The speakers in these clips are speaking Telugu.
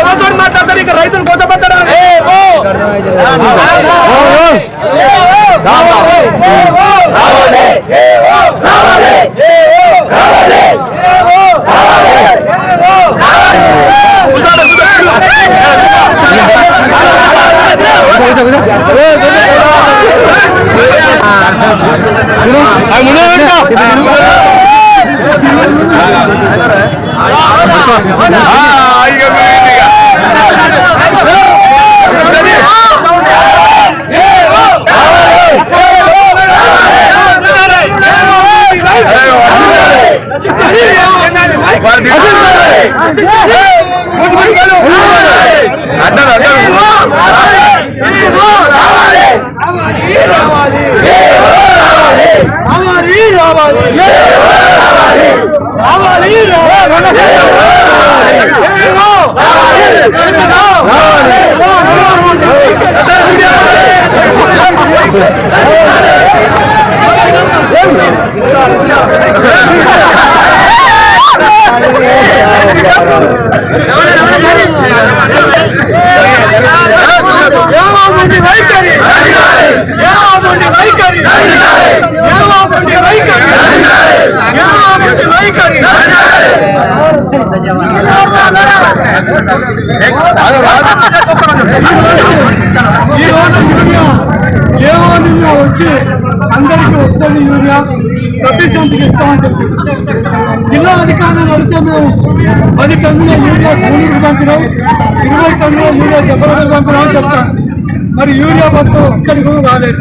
ఎవరితో మాట్లాడతారు ఇక రైతులు కోసపడ్డారు ఏమోమండి వైఖరి ఏమోమండి వైఖరి ఏమోమండి వైఖరి. ఏమోమండి వైఖరి. ఈ రోజు యూరియా ఏమో నిన్న వచ్చి అందరికీ వస్తుంది యూరియా. సఫిషియెంట్గా ఇస్తామని చెప్పి. జిల్లా అధికారులను అడిగితే మేము పది టన్నుల యూరియా కూలీకి పంపినాం. ఇరవై టన్నుల యూరియా జబ్బలకు పంపినాం అని చెప్తాం మరి యూరియా మొత్తం ఒక్కరికి కూడా రాలేదు.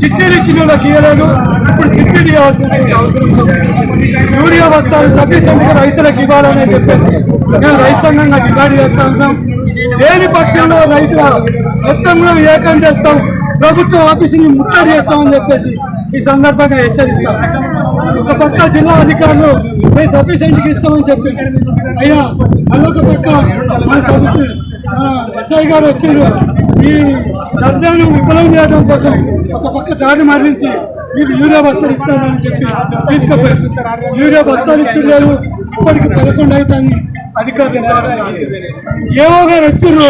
చిట్టీలు ఇచ్చిన వాళ్ళకి ఇవ్వలేదు ఇప్పుడు చిట్టీలు ఇవ్వాల్సిన అవసరం యూరియా బస్తాలు సఫిషియెంట్గా రైతులకు ఇవ్వాలని చెప్పేసి మేము రైతు సంఘంగా డిమాండ్ చేస్తా ఉన్నాం. లేని పక్షంలో రైతుల మొత్తంలో ఏకం చేస్తాం. ప్రభుత్వ ఆఫీసుని ముట్టడి చేస్తామని చెప్పేసి ఈ సందర్భంగా హెచ్చరిస్తాం. ఒక పక్క జిల్లా అధికారులు మేము సఫిషియెంట్కి ఇస్తామని చెప్పి అయ్యా మళ్ళొక పక్క మన సఫిషి మన ఎస్ఐ గారు వచ్చారు. ఈ దర్జాను విఫలం చేయడం కోసం ఒక పక్క దారి మరణించి మీరు యూరియా బస్తాలు ఇస్తారని చెప్పి తీసుకుపోయారు. యూరియా బస్తాలు ఇచ్చలేదు ఇప్పటికి పదకొండు అవుతుంది అధికారులు ఎంతవరకు రాలేదు. ఏవో గారు వచ్చిర్రు.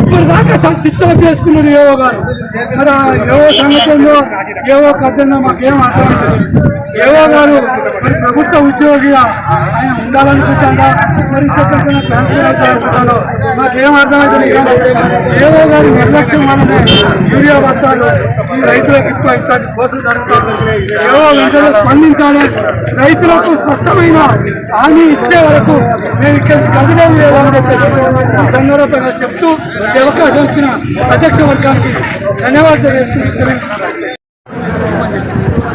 ఇప్పుడు దాకా స్విచ్ చేసుకున్నారు ఏవో గారు. మరి ఏవో సంగతి ఏవో కథ మాకేం అర్థం ఏవో గారు మరి ప్రభుత్వ ఉద్యోగిగా ఆయన ఉండాలనుకుంటాడా మరి ఇంకెక్కడికైనా ట్రాన్స్ఫర్ అయితే మాకేం అర్థమవుతుంది ఏవో గారి నిర్లక్ష్యం వల్లనే యూరియా బస్తాలు ఈ రైతులకు ఎక్కువ ఇట్లాంటి కోసం జరుగుతుంది ఏవో వెంటనే స్పందించాలి. రైతులకు స్పష్టమైన హామీ ఇచ్చే వరకు మేము ఇక్కడి కదలేదు లేదని చెప్పేసి ఈ సందర్భంగా చెప్తూ ఈ అవకాశం ఇచ్చిన అధ్యక్ష వర్గానికి ధన్యవాదాలు తెలియజేస్తూ సెలవు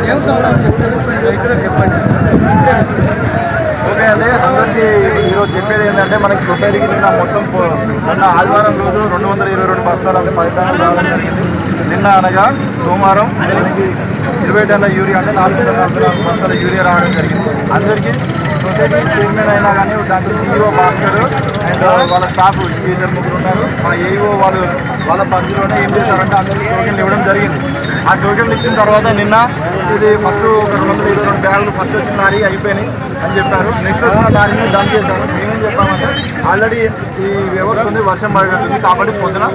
ఏం చెప్పండి రైతులకు చెప్పండి. అండి ఈరోజు చెప్పేది ఏంటంటే మనకి సొసైటీకి నిన్న మొత్తం నిన్న ఆదివారం రోజు రెండు వందల ఇరవై రెండు బస్తాలు అంటే పది టన్నులు రావడం జరిగింది. నిన్న అనగా సోమవారం దీనికి ఇరవై టన్నుల యూరియా అంటే నాలుగు వందల నలభై నాలుగు బస్తాల యూరియా రావడం జరిగింది. అందరికీ సొసైటీ చైర్మన్ అయినా కానీ దాంట్లో సీఈఓ భాస్కర్ అండ్ వాళ్ళ స్టాఫ్ ఇద్దరు ముగ్గురు ఉన్నారు. మా ఏఈఓ వాళ్ళు వాళ్ళ పరిధిలోనే ఏం చేశారంటే అందరికీ టోకెన్లు ఇవ్వడం జరిగింది. ఆ టోకెన్లు ఇచ్చిన తర్వాత నిన్న ఇది ఫస్ట్ ఒక రెండు వందల ఇరవై రెండు బ్యాగులు ఫస్ట్ వచ్చిన లారీ అయిపోయినాయి. అని చెప్పారు. నెక్స్ట్ వచ్చిన లారీని డంప్ చేశారు. మేమేం చెప్పామంటే ఆల్రెడీ ఈ వ్యవస్థ ఉంది వర్షం పడేటట్టుంది. కాబట్టి పొద్దున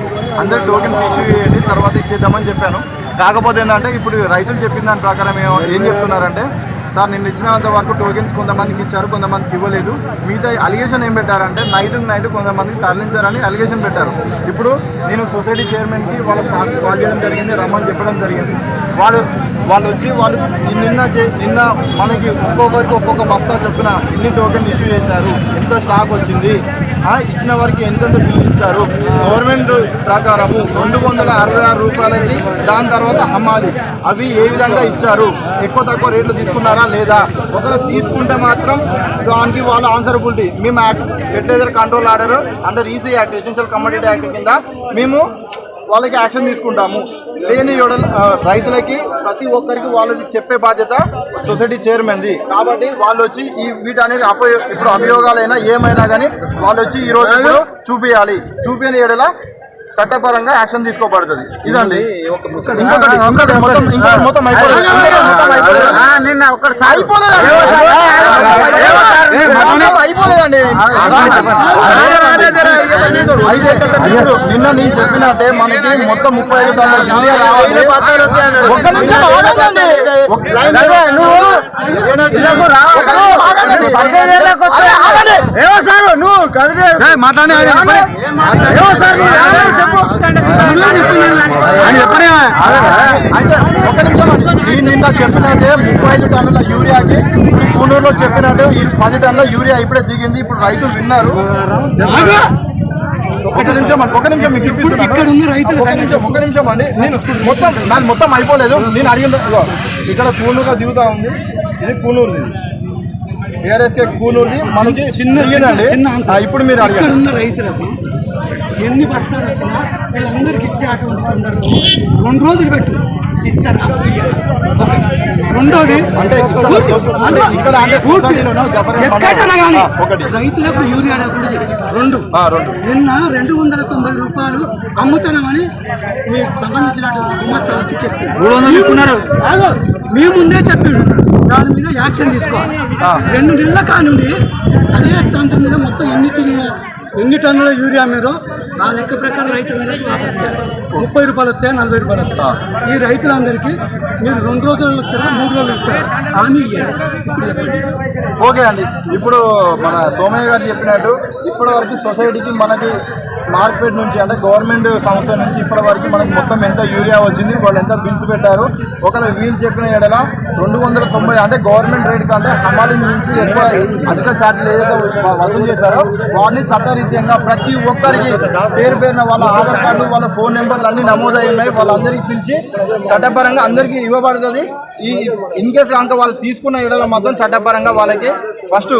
అందరు టోకెన్స్ ఇష్యూ చేయండి తర్వాత ఇచ్చేద్దామని చెప్పాను. కాకపోతే ఏంటంటే ఇప్పుడు రైతులు చెప్పిన దాని ప్రకారం ఏం చెప్తున్నారంటే సార్ నిన్న ఇచ్చినంత వరకు టోకెన్స్ కొంతమందికి ఇచ్చారు కొంతమందికి ఇవ్వలేదు. మిగతా అలిగేషన్ ఏం పెట్టారంటే నైట్ నైట్ కొంతమందికి తరలించారని అలిగేషన్ పెట్టారు. ఇప్పుడు నేను సొసైటీ చైర్మన్కి వాళ్ళ స్టాఫ్ కాల్ చేయడం జరిగింది రమ్మని చెప్పడం జరిగింది. వాళ్ళు వాళ్ళు వచ్చి వాళ్ళు నిన్న నిన్న మనకి ఒక్కొక్కరికి ఒక్కొక్క బస్తా చొప్పున ఎన్ని టోకెన్ ఇష్యూ చేశారు. ఎంత స్టాక్ వచ్చింది? ఇచ్చిన వారికి ఎంతెంత బిల్లు ఇస్తారు? గవర్నమెంట్ ప్రకారము రెండు వందల అరవై ఆరు రూపాయలకి దాని తర్వాత అమ్మాలి అవి ఏ విధంగా ఇచ్చారు? ఎక్కువ తక్కువ రేట్లు తీసుకున్నారా లేదా? ఒకవేళ తీసుకుంటే మాత్రం దానికి వాళ్ళ ఆన్సరబిలిటీ. మేము act fertiliser control order under EC act essential commodity act కింద మేము వాళ్ళకి యాక్షన్ తీసుకుంటాము. లేని రైతులకి ప్రతి ఒక్కరికి వాళ్ళకి చెప్పే బాధ్యత సొసైటీ చైర్మన్ది. కాబట్టి వాళ్ళు వచ్చి ఈ వీటనేది అపయో ఇప్పుడు అభియోగాలైనా ఏమైనా కానీ వాళ్ళు వచ్చి ఈ రోజు చూపించాలి చూపించని ఎడల చట్టపరంగా యాక్షన్ తీసుకోబడుతుంది. ఇదండి. మొత్తం మొత్తం అయిపోలేదు. మొత్తం అయిపోలేదు. నిన్న నేను చెప్పినట్టే మనకి మొత్తం ముప్పై ఐదు డాలర్ యూరియా రావాలి ఒక్క నిమిషం ఆగండి. నువ్వు ఒక్క చెప్పినట్టే ముప్పై ఐదు టన్నుల యూరియాకి కూనూరులో చెప్పినట్టు ఈ పది టన్నుల యూరియా ఇప్పుడే దిగింది. ఇప్పుడు రైతులు విన్నారు. ఒక నిమిషం అండి. ఒక నిమిషం మీకు చూపిస్తున్నాను. ఇక్కడ రైతుల ఒక నిమిషం ఒక నిమిషం అండి. నేను మొత్తం నాది మొత్తం అయిపోలేదు. నేను అడిగిన ఇక్కడ కూనూరుగా దిగుతా ఉంది. ఇది కూనూరుది ఏఆర్ఎస్కే కూనూరుది మనకి చిన్న చిన్న. ఇప్పుడు మీరు అడిగారు ఉన్న రైతులకు ఎన్ని బస్తాలు వచ్చినా వీళ్ళందరికీ ఇచ్చే అటువంటి సందర్భం రెండు రోజులు పెట్టు. ఇస్తారా? ఒకటి రెండోది ఎక్కడైనా కానీ రైతులకు యూరియా. రెండు. నిన్న రెండు వందల తొంభై రూపాయలు అమ్ముతున్నామని మీకు సంబంధించినటువంటి గుమస్తా వచ్చి చెప్పి మూడు వందలు తీసుకున్నారు. మీ ముందే చెప్పిండు. దాని మీద యాక్షన్ తీసుకోవాలి. రెండు నెలల కానుండి అదే ప్రాంతం మీద మొత్తం ఎన్ని టన్నుల ఎన్ని టన్నుల యూరియా మీరు నా లెక్క ప్రకారం రైతులందరికీ వాపస్ చేయాలి. ముప్పై రూపాయలు వస్తాయి నలభై రూపాయలు వస్తాయి ఈ రైతులందరికీ మీరు రెండు రోజులు ఇస్తారా మూడు రోజులు ఇస్తారా. హామీ ఓకే అండి. ఇప్పుడు మన సోమయ్య గారు చెప్పినట్టు ఇప్పటి వరకు సొసైటీకి మనకి మార్కెట్ నుంచి అంటే గవర్నమెంట్ సంస్థ నుంచి ఇప్పటి వరకు మనకు మొత్తం ఎంత యూరియా వచ్చింది వాళ్ళు ఎంత బిల్స్ పెట్టారు ఒకవేళ వీళ్ళు చెప్పిన ఎడల రెండు వందల తొంభై అంటే గవర్నమెంట్ రేట్ కంటే హమాలి నుంచి ఎక్కువ అధిక ఛార్జీలు ఏదైతే వసూలు చేశారో వాటిని చట్టరీత్యంగా ప్రతి ఒక్కరికి పేరు పేరున వాళ్ళ ఆధార్ కార్డు వాళ్ళ ఫోన్ నెంబర్లు అన్ని నమోదై ఉన్నాయి వాళ్ళందరికీ పిలిచి చట్టపరంగా అందరికీ ఇవ్వబడుతుంది. ఈ ఇన్ కేసు కనుక వాళ్ళు తీసుకున్న ఇడల మాత్రం చట్టపరంగా వాళ్ళకి first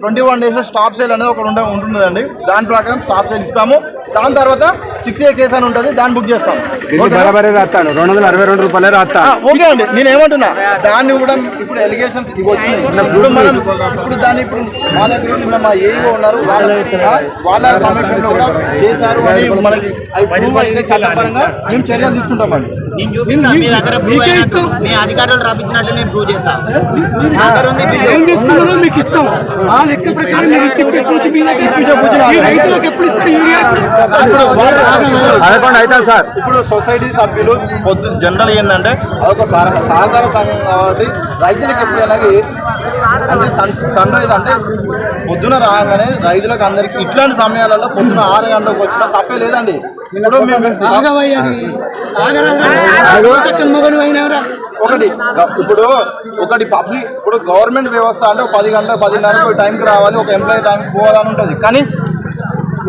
twenty one days stop sale అనేది ఒక ఉంటుందండి. దాని ప్రకారం స్టాప్ సేల్ ఇస్తాము. దాని తర్వాత సిక్స్ ఏ కేసు అని ఉంటుంది దాన్ని బుక్ చేస్తాం? బరాబరే రాస్తాను. రెండు వందల అరవై రెండు రూపాయలే రాస్తా ఓకే అండి. నేను ఏమంటున్నా దాన్ని కూడా ఇప్పుడు ఎలిగేషన్స్ ఇవి వచ్చినాయి. ఇప్పుడు మనం ఇప్పుడు దాన్ని ఇప్పుడు మా దగ్గర మా ఏఈఓ ఉన్నారు వాళ్ళ వాళ్ళ సమక్షంలో కూడా చేశారు అని మనకి అవి ప్రూవ్ అయితే చట్టపరంగా మేము చర్యలు తీసుకుంటామండి. నేను చూపిస్తా మీ దగ్గర ప్రూవ్ మీకే అయినట్టు. మీ అధికారులు రాపించినట్టు నేను ప్రూవ్ చేస్తా. నా దగ్గర ఉంది బిల్లు ఏం తీసుకున్నారో మీకు ఇస్తాం. ఆ లెక్క ప్రకారం మీరు ఇప్పించే పూచి మీ దగ్గర ఈ రైతులకు ఎప్పుడు ఇస్తారు? యూరియా ఎప్పుడు? ఇప్పుడు సార్. సొసైటీ సభ్యులు పొద్దు జనరల్ ఏంటంటే అదొక సహ- సహకార సంఘం కాబట్టి రైతులకు ఎప్పుడైనా ఏ- అంటే సన్ సన్ రైజ్ అంటే పొద్దున రాగానే రైతులకు అందరికి ఇట్లాంటి సమయాలలో పొద్దున ఆరు గంటలకు వచ్చినా తప్పే లేదండి. ఒకటి ఇప్పుడు ఒకటి పబ్లిక్ ఇప్పుడు గవర్నమెంట్ వ్యవస్థ అంటే పది గంటల పదిన్నరకు టైంకి రావాలి ఒక ఎంప్లాయీ టైంకి పోవాలని ఉంటుంది. కానీ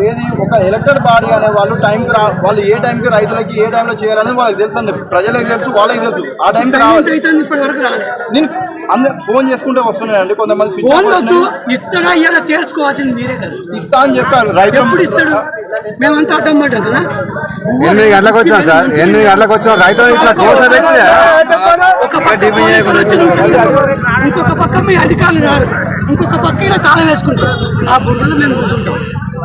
ఏది ఒక ఎలక్టెడ్ బాడీ అనే వాళ్ళు టైంకి రా వాళ్ళు ఏ టైంకి రైతులకి ఏ టైంలో చేయాలని వాళ్ళకి తెలుసు అండి. ప్రజలకు తెలుసు వాళ్ళకి తెలుసు. ఆ టైంకి రావాలి. నేను అందరు ఫోన్ చేసుకుంటే వస్తున్నాయండి. కొంతమంది ఫోన్ వద్దు. ఇస్తాడా ఇయ్యడా తేల్చుకోవాల్సింది మీరే కదా. ఇస్తా అని చెప్పారు. రైతు ఎప్పుడు ఇస్తాడు? మేమంతా అడ్డం పడ్డాం కదా. ఎనిమిది గంటలకు వచ్చాం సార్. ఎనిమిది గంటలకు వచ్చాం రైతు ఇట్లా కోస పెట్టితే ఒక పక్క. ఇంకొక పక్క మీ అధికారులు రారు. ఇంకొక పక్క ఇలా తాళం వేసుకుంటాం ఆ బుర్రలో మేము కూర్చుంటాం.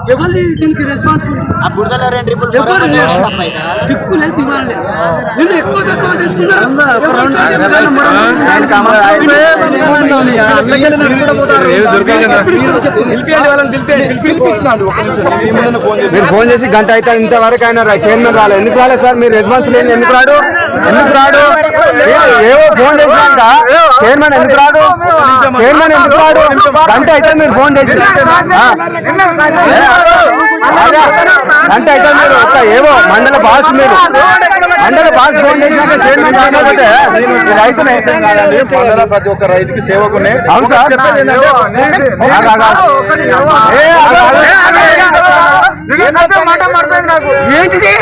ఎవరిది దీనికి రెస్పాన్సిబిలిటీ ఆ బురదలో రెండు రిపుల్ ఎవరు దివాలే నేను ఎక్కువ తక్కువ తీసుకున్నారు మీరు ఫోన్ చేసి గంట అయితే ఇంతవరకు ఆయన చైర్మన్ రాలేదు ఎందుకు రాలేదు సార్ మీరు రెస్పాన్స్ లేని ఎందుకు రాడు ఎందుకు రాడు ఏవో ఫోన్ చేసినాక చైర్మన్ ఎందుకు రాడు చైర్మన్ ఎందుకు రాడు గంట అయితే మీరు ఫోన్ చేసి గంట అయితే మీరు ఒక ఏవో మండల బాస్ మీరు. మండల బాస్ ఫోన్ చేసినాక చైర్మన్ రాకపోతే ఈ రైతులు విషయం కాదండి మండల ప్రతి ఒక్క రైతుకి సేవకునే అవును సార్. చెప్పేది. ఏంటిది?